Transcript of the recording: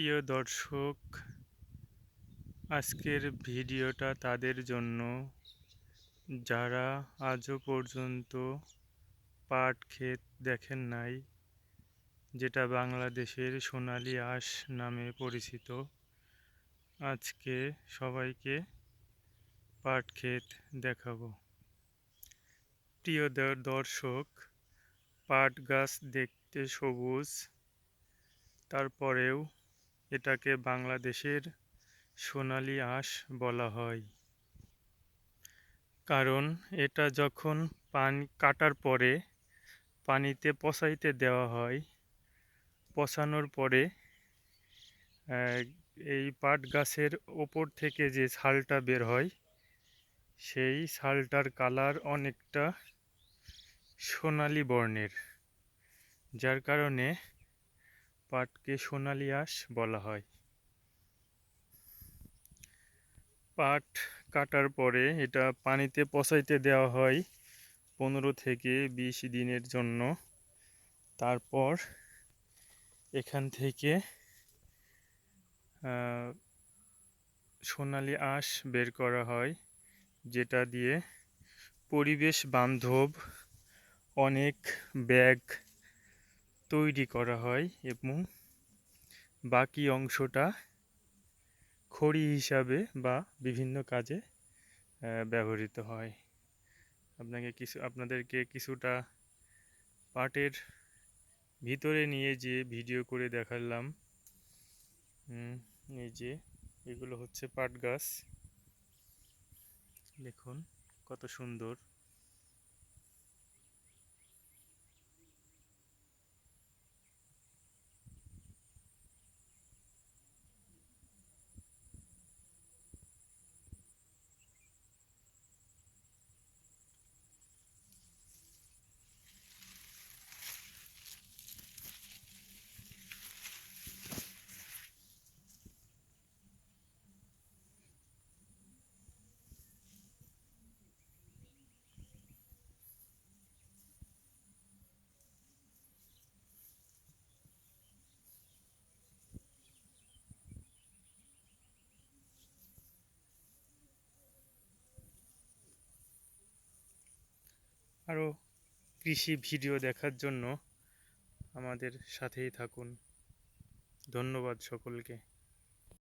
প্রিয় দর্শক, আজকের ভিডিওটা তাদের জন্য। যারা আজও পর্যন্ত পাট ক্ষেত দেখেন নাই, যেটা বাংলাদেশের সোনালি আঁশ নামে পরিচিত, আজকে সবাইকে পাট ক্ষেত দেখাবো। প্রিয় দর্শক, পাট গাছ দেখতে সবুজ, তারপরেও এটাকে বাংলাদেশের সোনালি আঁশ বলা হয়। কারণ এটা যখন পানি কাটার পরে পানিতে পচাইতে দেওয়া হয়, পচানোর পরে এই পাট গাছের ওপর থেকে যে ছালটা বের হয়, সেই ছালটার কালার অনেকটা সোনালি বর্ণের, যার কারণে পাটকে সোনালি আঁশ বলা হয়। পাট কাটার পরে এটা পানিতে পচাইতে দেওয়া হয় পনেরো থেকে বিশ দিনের জন্য। তারপর এখান থেকে সোনালি আঁশ বের করা হয়, যেটা দিয়ে পরিবেশ বান্ধব অনেক ব্যাগ তৈরি করা হয় এবং বাকি অংশটা খড়ি হিসাবে বা বিভিন্ন কাজে ব্যবহৃত হয়। আপনাকে কিছু, আপনাদেরকে কিছুটা পাটের ভিতরে নিয়ে যে ভিডিও করে দেখালাম এই যে এগুলো হচ্ছে পাট গাছ। দেখুন কত সুন্দর। আরও কৃষি ভিডিও দেখার জন্য আমাদের সাথেই থাকুন। ধন্যবাদ সকলকে।